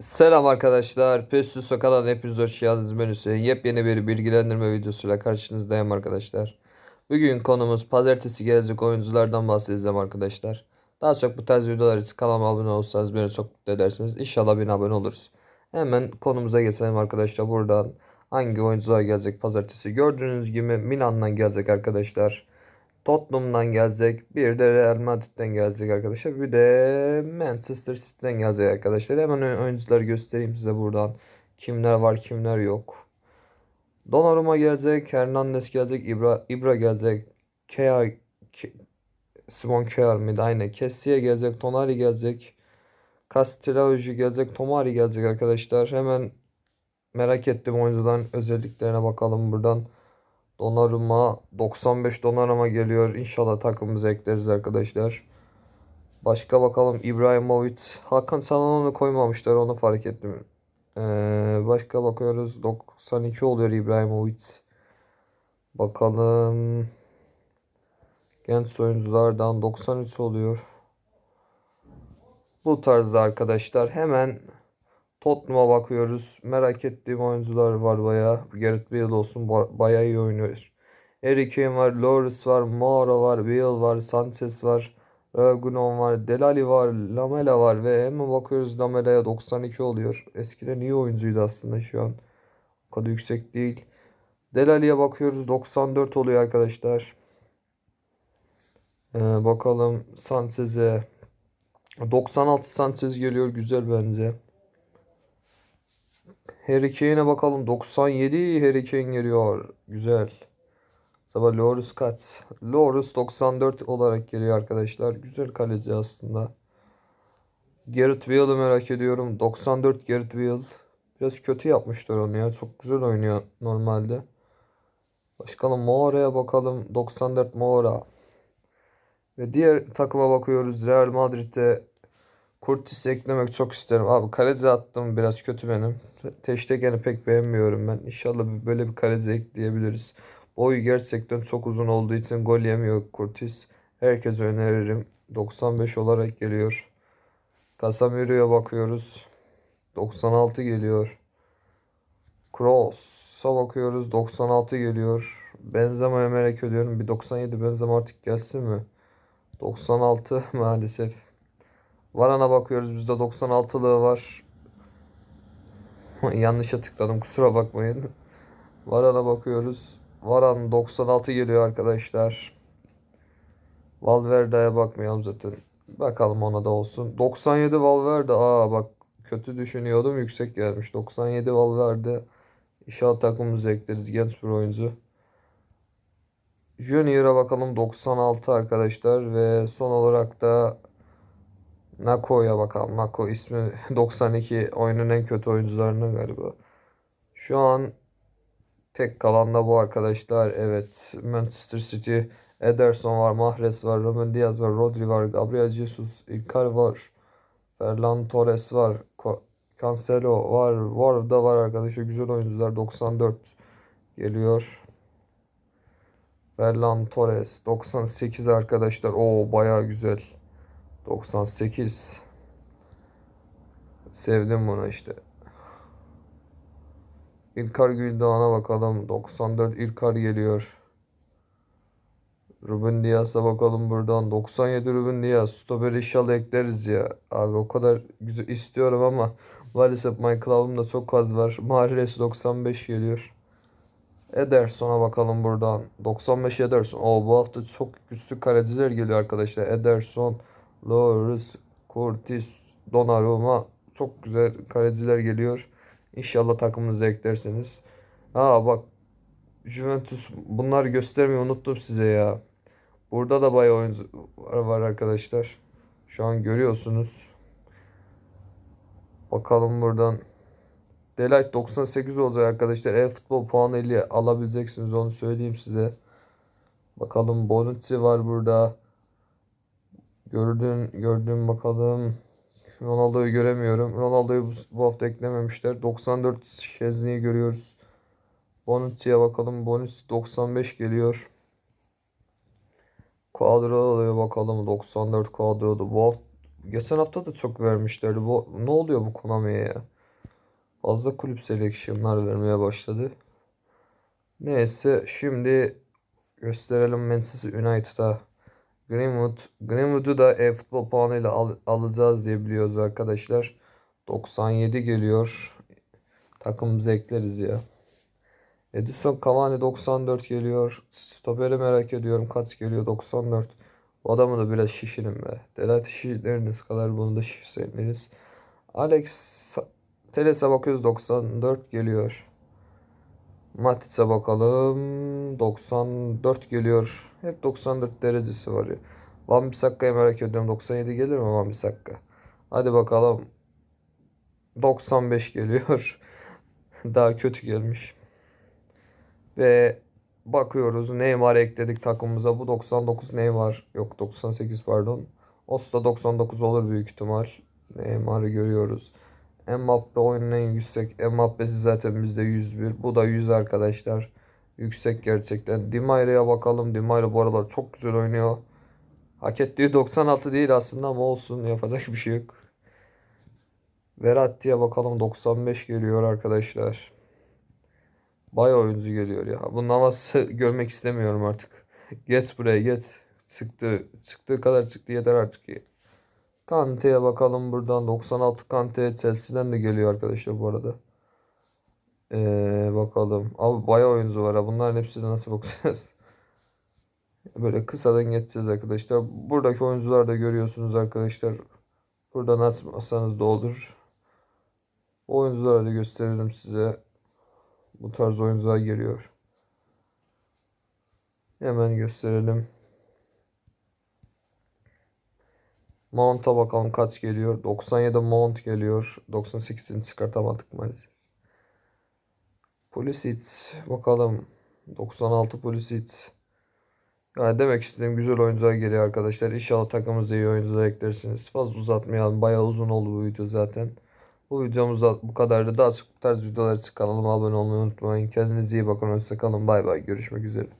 Selam arkadaşlar. Pestus kanalına hepiniz hoş geldiniz. Ben Hüseyin. Yepyeni bir bilgilendirme videosuyla karşınızdayım arkadaşlar. Bugün konumuz pazartesi gelecek oyunculardan bahsedeceğim arkadaşlar. Daha çok bu tarz videolar için kanalıma abone olursanız beni çok mutlu edersiniz. İnşallah bin abone oluruz. Hemen konumuza geçelim arkadaşlar. Buradan hangi oyuncular gelecek pazartesi? Gördüğünüz gibi Milan'dan gelecek arkadaşlar. Tottenham'dan gelecek. Bir de Real Madrid'den gelecek arkadaşlar. Bir de Manchester City'den gelecek arkadaşlar. Hemen oy- oyuncuları göstereyim size buradan. Kimler var kimler yok. Donnarumma gelecek. Hernandez gelecek. Ibra, Ibra gelecek. Kea, Ke- Simon Kjaer miydi? Aynen. Kessie gelecek. Tonali gelecek. Castello'cu gelecek. Tomari gelecek arkadaşlar. Hemen merak ettiğim oyuncuların özelliklerine bakalım buradan. Donnarumma 95 Donnarumma geliyor. İnşallah takımımıza ekleriz arkadaşlar. Başka bakalım İbrahimovic. Hakan Çalhanoğlu'nu koymamışlar onu fark ettim. Ee, başka bakıyoruz 92 oluyor İbrahimovic. Bakalım. Genç oyunculardan 93 oluyor. Bu tarzda arkadaşlar. Hemen Tottenham'a bakıyoruz. Merak ettiğim oyuncular var bayağı. Gareth Bale olsun ba- bayağı iyi oynuyor. Harry Kane var, Lloris var, Moura var, Bale var, Sanchez var, Reguilon var, Delali var, Lamela var ve hemen bakıyoruz Lamela'ya 92 oluyor. Eskiden iyi oyuncuydu aslında şu an. O kadar yüksek değil. Delali'ye bakıyoruz 94 oluyor arkadaşlar. Ee, bakalım Sanchez'e 96 Sanchez geliyor güzel bence. Harry Kane'e bakalım. 97 Harry Kane geliyor. Güzel. Sabah Loris kaç? Loris 94 olarak geliyor arkadaşlar. Güzel kaleci aslında. Gareth Bale'ı merak ediyorum. 94 Gareth Bale. Biraz kötü yapmışlar onu ya. Çok güzel oynuyor normalde. Başkalım Moura'ya bakalım. 94 Moura. Ve diğer takıma bakıyoruz. Real Madrid'de Kurtis eklemek çok isterim. Abi kaleci attım biraz kötü benim. Teştegen'i pek beğenmiyorum ben. İnşallah böyle bir kaleci ekleyebiliriz. Boyu gerçekten çok uzun olduğu için gol yemiyor Kurtis. Herkese öneririm. 95 olarak geliyor. Casemiro'ya bakıyoruz. 96 geliyor. Kroos'a bakıyoruz. 96 geliyor. Benzema'ya merak ediyorum. Bir 97 Benzema artık gelsin mi? 96 maalesef. Varan'a bakıyoruz. Bizde 96'lığı var. Yanlışa tıkladım. Kusura bakmayın. Varan'a bakıyoruz. Varan 96 geliyor arkadaşlar. Valverde'ye bakmayalım zaten. Bakalım ona da olsun. 97 Valverde. Aa bak kötü düşünüyordum. Yüksek gelmiş. 97 Valverde. İnşallah takımımıza ekleriz. Genç bir oyuncu. Junior'a bakalım 96 arkadaşlar ve son olarak da Nako'ya bakalım. Nako ismi 92 oyunun en kötü oyuncularından galiba. Şu an tek kalan da bu arkadaşlar. Evet Manchester City Ederson var, Mahrez var, Ruben Diaz var, Rodri var, Gabriel Jesus, Ilkay var, Ferran Torres var, Cancelo var, var da var arkadaşlar. Güzel oyuncular 94 geliyor. Ferran Torres 98 arkadaşlar. Oo bayağı güzel. 98. Sevdim bunu işte. İlkar Gündoğan'a bakalım. 94 İlkar geliyor. Ruben Diaz'a bakalım buradan. 97 Ruben Diaz. Stoper inşallah ekleriz ya. Abi o kadar güzel istiyorum ama maalesef My Club'ımda çok az var. Mahrez 95 geliyor. Ederson'a bakalım buradan. 95 Ederson. Oo, bu hafta çok güçlü kaleciler geliyor arkadaşlar. Ederson, Loris, Curtis, Donnarumma. Çok güzel kaleciler geliyor. İnşallah takımınıza eklersiniz. Ha bak Juventus bunları göstermeyi unuttum size ya. Burada da bayağı oyuncu var arkadaşlar. Şu an görüyorsunuz. Bakalım buradan. Delight 98 olacak arkadaşlar. E-futbol puanı ile alabileceksiniz onu söyleyeyim size. Bakalım Bonucci var burada. Gördüğün gördüğüm bakalım. Ronaldo'yu göremiyorum. Ronaldo'yu bu, bu hafta eklememişler. 94 Şezni'yi görüyoruz. Bonucci'ye bakalım. Bonucci 95 geliyor. Kadroya bakalım. 94 kadroda. Bu hafta geçen hafta da çok vermişlerdi. Bu ne oluyor bu Konami'ye ya? Fazla kulüp seleksiyonlar vermeye başladı. Neyse şimdi gösterelim Manchester United'a. Greenwood. Greenwood'u da e-futbol puanıyla al- alacağız diye biliyoruz arkadaşlar. 97 geliyor. Takımımıza ekleriz ya. Edison Cavani 94 geliyor. Stoper'i merak ediyorum. Kaç geliyor? 94. Bu adamı da biraz şişirin be. Delat şişirleriniz kadar bunu da şişirseniz. Alex Teles'e bakıyoruz 94 geliyor. Matic'e bakalım. 94 geliyor. Hep 94 derecesi var ya. Van Bissakka'yı merak ediyorum. 97 gelir mi Van Bissaka? Hadi bakalım. 95 geliyor. Daha kötü gelmiş. Ve bakıyoruz Neymar ekledik takımımıza. Bu 99 Neymar. Yok 98 pardon. Osta 99 olur büyük ihtimal. Neymar'ı görüyoruz. Mbappe oyunun en yüksek. Mbappe'si zaten bizde 101. Bu da 100 arkadaşlar. Yüksek gerçekten. Di Maria'ya bakalım. Di Maria bu aralar çok güzel oynuyor. Hak ettiği 96 değil aslında ama olsun yapacak bir şey yok. Verratti'ye bakalım 95 geliyor arkadaşlar. Bayağı oyuncu geliyor ya. Bu Navas'ı görmek istemiyorum artık. Geç buraya geç. Çıktı. Çıktığı kadar çıktı yeter artık ya. Kante'ye bakalım buradan. 96 Kante Chelsea'den de geliyor arkadaşlar bu arada. Ee, bakalım. Abi bayağı oyuncu var ha. Bunların hepsine nasıl bakacağız? Böyle kısadan geçeceğiz arkadaşlar. Buradaki oyuncular da görüyorsunuz arkadaşlar. Buradan açmasanız da olur. Oyuncuları da gösterelim size. Bu tarz oyuncular geliyor. Hemen gösterelim. Mount'a bakalım kaç geliyor. 97 Mount geliyor. 98'ini çıkartamadık maalesef. Pulisic bakalım. 96 Pulisic. Yani demek istediğim güzel oyuncular geliyor arkadaşlar. İnşallah takımımıza iyi oyuncular eklersiniz. Fazla uzatmayalım. Bayağı uzun oldu bu video zaten. Bu videomuz da bu kadardı. Daha çok bu tarz videolar için abone olmayı unutmayın. Kendinize iyi bakın. Hoşçakalın. Bay bay. Görüşmek üzere.